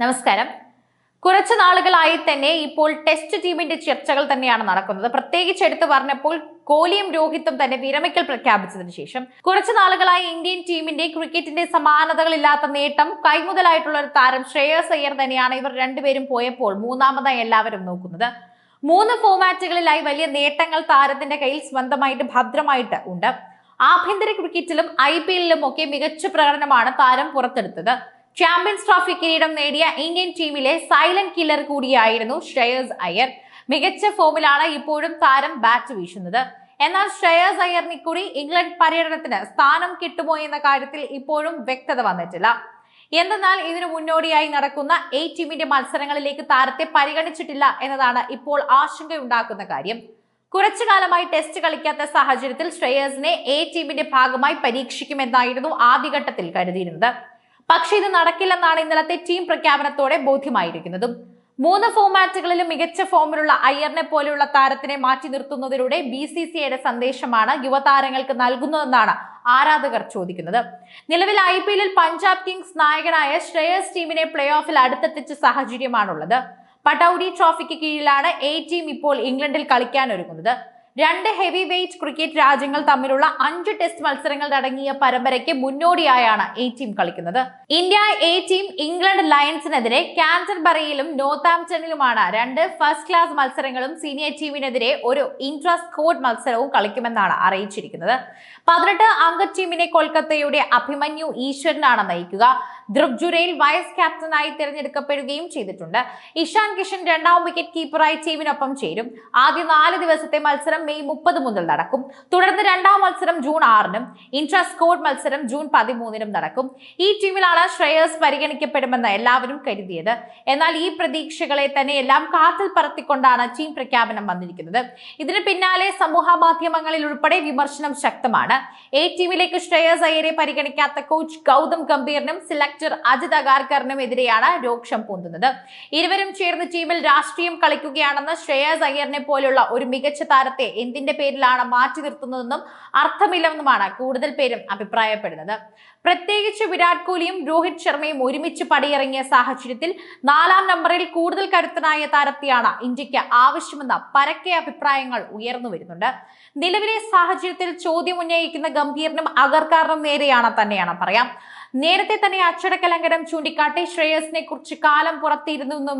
നമസ്കാരം. കുറച്ചു നാളുകളായി തന്നെ ഇപ്പോൾ ടെസ്റ്റ് ടീമിന്റെ ചർച്ചകൾ തന്നെയാണ് നടക്കുന്നത്. പ്രത്യേകിച്ച് എടുത്തു പറഞ്ഞപ്പോൾ കോഹ്ലിയും രോഹിത്തും തന്നെ വിരമിക്കൽ പ്രഖ്യാപിച്ചതിന് ശേഷം കുറച്ചു നാളുകളായി ഇന്ത്യൻ ടീമിന്റെ ക്രിക്കറ്റിന്റെ സമാനതകളില്ലാത്ത നേട്ടം കൈമുതലായിട്ടുള്ള ഒരു താരം ശ്രേയസ് അയ്യർ തന്നെയാണ് ഇവർ രണ്ടുപേരും പോയപ്പോൾ മൂന്നാമതായി എല്ലാവരും നോക്കുന്നത്. മൂന്ന് ഫോമാറ്റുകളിലായി വലിയ നേട്ടങ്ങൾ താരത്തിന്റെ കയ്യിൽ സ്വന്തമായിട്ട് ഭദ്രമായിട്ട് ഉണ്ട്. ആഭ്യന്തര ക്രിക്കറ്റിലും ഐ പി എല്ലിലും ഒക്കെ മികച്ച പ്രകടനമാണ് താരം പുറത്തെടുത്തത്. ചാമ്പ്യൻസ് ട്രോഫി കിരീടം നേടിയ ഇന്ത്യൻ ടീമിലെ സൈലന്റ് കില്ലർ കൂടിയായിരുന്നു ശ്രേയസ് അയ്യർ മികച്ച ഫോമിലാണ് ഇപ്പോഴും താരം ബാറ്റ് വീശുന്നത്. എന്നാൽ ശ്രേയസ് അയ്യറിന് ഇക്കുറി ഇംഗ്ലണ്ട് പര്യടനത്തിന് സ്ഥാനം കിട്ടുമോ എന്ന കാര്യത്തിൽ ഇപ്പോഴും വ്യക്തത വന്നിട്ടില്ല. എന്തെന്നാൽ ഇതിനു മുന്നോടിയായി നടക്കുന്ന എ ടീമിന്റെ മത്സരങ്ങളിലേക്ക് താരത്തെ പരിഗണിച്ചിട്ടില്ല എന്നതാണ് ഇപ്പോൾ ആശങ്കയുണ്ടാക്കുന്ന കാര്യം. കുറച്ചു കാലമായി ടെസ്റ്റ് കളിക്കാത്ത സാഹചര്യത്തിൽ ശ്രേയസിനെ എ ടീമിന്റെ ഭാഗമായി പരീക്ഷിക്കുമെന്നായിരുന്നു ആദ്യഘട്ടത്തിൽ കരുതിയിരുന്നത്. പക്ഷേ ഇത് നടക്കില്ലെന്നാണ് ഇന്നലത്തെ ടീം പ്രഖ്യാപനത്തോടെ ബോധ്യമായിരിക്കുന്നതും. മൂന്ന് ഫോമാറ്റുകളിലും മികച്ച ഫോമിലുള്ള അയ്യറിനെ പോലെയുള്ള താരത്തിനെ മാറ്റി നിർത്തുന്നതിലൂടെ ബി സി സി ഐയുടെ സന്ദേശമാണ് യുവതാരങ്ങൾക്ക് നൽകുന്നതെന്നാണ് ആരാധകർ ചോദിക്കുന്നത്. നിലവിൽ ഐ പി എല്ലിൽ പഞ്ചാബ് കിങ്സ് നായകനായ ശ്രേയസ് ടീമിനെ പ്ലേ ഓഫിൽ അടുത്തെത്തിച്ച സാഹചര്യമാണുള്ളത്. പട്ടൌഡി ട്രോഫിക്ക് കീഴിലാണ് എ ടീം ഇപ്പോൾ ഇംഗ്ലണ്ടിൽ കളിക്കാൻ ഒരുങ്ങുന്നത്. രണ്ട് ഹെവി വെയ്റ്റ് ക്രിക്കറ്റ് രാജ്യങ്ങൾ തമ്മിലുള്ള അഞ്ച് ടെസ്റ്റ് മത്സരങ്ങൾ അടങ്ങിയ പരമ്പരയ്ക്ക് മുന്നോടിയായാണ് എ ടീം കളിക്കുന്നത്. ഇന്ത്യ എ ടീം ഇംഗ്ലണ്ട് ലയൺസിനെതിരെ കാന്റർബറിയിലും നോർത്താംപ്ടണിലുമാണ് രണ്ട് ഫസ്റ്റ് ക്ലാസ് മത്സരങ്ങളും സീനിയർ ടീമിനെതിരെ ഒരു ഇൻട്രാ സ്കോഡ് മത്സരവും കളിക്കുമെന്നാണ് അറിയിച്ചിരിക്കുന്നത്. പതിനെട്ട് അംഗ ടീമിനെ കൊൽക്കത്തയുടെ അഭിമന്യു ഈശ്വരനാണ് നയിക്കുക. ധ്രുവ് ജുരേൽ വൈസ് ക്യാപ്റ്റനായി തിരഞ്ഞെടുക്കപ്പെടുകയും ചെയ്തിട്ടുണ്ട്. ഇഷാൻ കിഷൻ രണ്ടാം വിക്കറ്റ് കീപ്പറായി ടീമിനൊപ്പം ചേരും. ആദ്യ നാല് ദിവസത്തെ മത്സരം മെയ് മുപ്പത് മുതൽ നടക്കും. തുടർന്ന് രണ്ടാം മത്സരം ജൂൺ ആറിനും ഇൻട്രാ സ്കോഡ് മത്സരം ജൂൺ പതിമൂന്നിനും നടക്കും. ഈ ടീമിലാണ് ശ്രേയസ് പരിഗണിക്കപ്പെടുമെന്ന് എല്ലാവരും കരുതിയത്. എന്നാൽ ഈ പ്രതീക്ഷകളെ തന്നെ എല്ലാം കാറ്റിൽ പറത്തിക്കൊണ്ടാണ് ടീം പ്രഖ്യാപനം വന്നിരിക്കുന്നത്. ഇതിന് പിന്നാലെ സമൂഹ മാധ്യമങ്ങളിൽ ഉൾപ്പെടെ വിമർശനം ശക്തമാണ്. എ ടീമിലേക്ക് ശ്രേയസ് അയ്യരെ പരിഗണിക്കാത്ത കോച്ച് ഗൗതം ഗംഭീറിനും സെലക്ടർ അജിത് അഗാർക്കറിനും എതിരെയാണ് രോക്ഷം പൊന്തുന്നത്. ഇരുവരും ചേർന്ന് ടീമിൽ രാഷ്ട്രീയം കളിക്കുകയാണെന്ന് ശ്രേയസ് അയ്യറിനെ പോലുള്ള ഒരു മികച്ച താരത്തെ എന്തിന്റെ പേരിലാണ് മാറ്റി നിർത്തുന്നതെന്നും അർത്ഥമില്ലെന്നുമാണ് കൂടുതൽ പേരും അഭിപ്രായപ്പെടുന്നത്. പ്രത്യേകിച്ച് വിരാട് കോഹ്ലിയും രോഹിത് ശർമ്മയും ഒരുമിച്ച് പടിയിറങ്ങിയ സാഹചര്യത്തിൽ നാലാം നമ്പറിൽ കൂടുതൽ കരുത്തനായ താരത്തെയാണ് ഇന്ത്യയ്ക്ക് ആവശ്യമെന്ന പരക്കെ അഭിപ്രായങ്ങൾ ഉയർന്നു വരുന്നുണ്ട്. നിലവിലെ സാഹചര്യത്തിൽ ചോദ്യം ഉന്നയിക്കുന്ന ഗംഭീറിനും അഗർക്കാറിനും നേരെയാണ് തന്നെയാണ് പറയാം. നേരത്തെ തന്നെ അച്ചടക്ക ലംഘനം ചൂണ്ടിക്കാട്ടി ശ്രേയസിനെ കുറിച്ച് കാലം പുറത്തിരുന്നെന്നും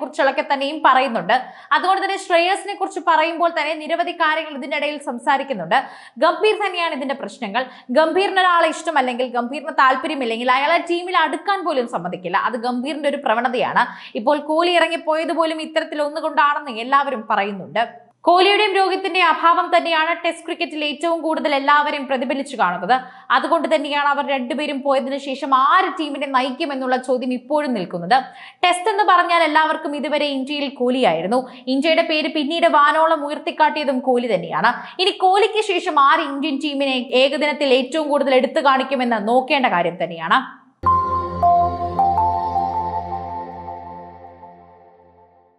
കുറിച്ചുള്ളൊക്കെ തന്നെയും പറയുന്നുണ്ട്. അതുകൊണ്ട് തന്നെ ശ്രേയസിനെ കുറിച്ച് പറയുമ്പോൾ തന്നെ നിരവധി കാര്യങ്ങൾ ഇതിനിടയിൽ സംസാരിക്കുന്നുണ്ട്. ഗംഭീർ തന്നെയാണ് ഇതിന്റെ പ്രശ്നങ്ങൾ. ഗംഭീറിന് ഒരാളെ ഇഷ്ടമല്ലെങ്കിൽ ഗംഭീറിന് താല്പര്യമില്ലെങ്കിൽ അയാളെ ടീമിൽ അടുക്കാൻ പോലും സമ്മതിക്കില്ല. അത് ഗംഭീറിന്റെ ഒരു പ്രവണതയാണ്. ഇപ്പോൾ കോഹ്ലി ഇറങ്ങിപ്പോയത് പോലും ഇത്തരത്തിൽ ഒന്നുകൊണ്ടാണെന്ന് എല്ലാവരും പറയുന്നുണ്ട്. കോഹ്ലിയുടെയും രോഹിത്തിന്റെ അഭാവം തന്നെയാണ് ടെസ്റ്റ് ക്രിക്കറ്റിൽ ഏറ്റവും കൂടുതൽ എല്ലാവരെയും പ്രതിഫലിച്ചു കാണുന്നത്. അതുകൊണ്ട് തന്നെയാണ് അവർ രണ്ടുപേരും പോയതിനു ശേഷം ആര് ടീമിനെ നയിക്കും എന്നുള്ള ചോദ്യം ഇപ്പോഴും നിൽക്കുന്നത്. ടെസ്റ്റ് എന്ന് പറഞ്ഞാൽ എല്ലാവർക്കും ഇതുവരെ ഇന്ത്യയിൽ കോഹ്ലിയായിരുന്നു. ഇന്ത്യയുടെ പേര് പിന്നീട് വാനോളം ഉയർത്തിക്കാട്ടിയതും കോഹ്ലി തന്നെയാണ്. ഇനി കോഹ്ലിക്ക് ശേഷം ആര് ഇന്ത്യൻ ടീമിനെ ഏകദിനത്തിൽ ഏറ്റവും കൂടുതൽ എടുത്തു കാണിക്കുമെന്ന് നോക്കേണ്ട കാര്യം തന്നെയാണ്.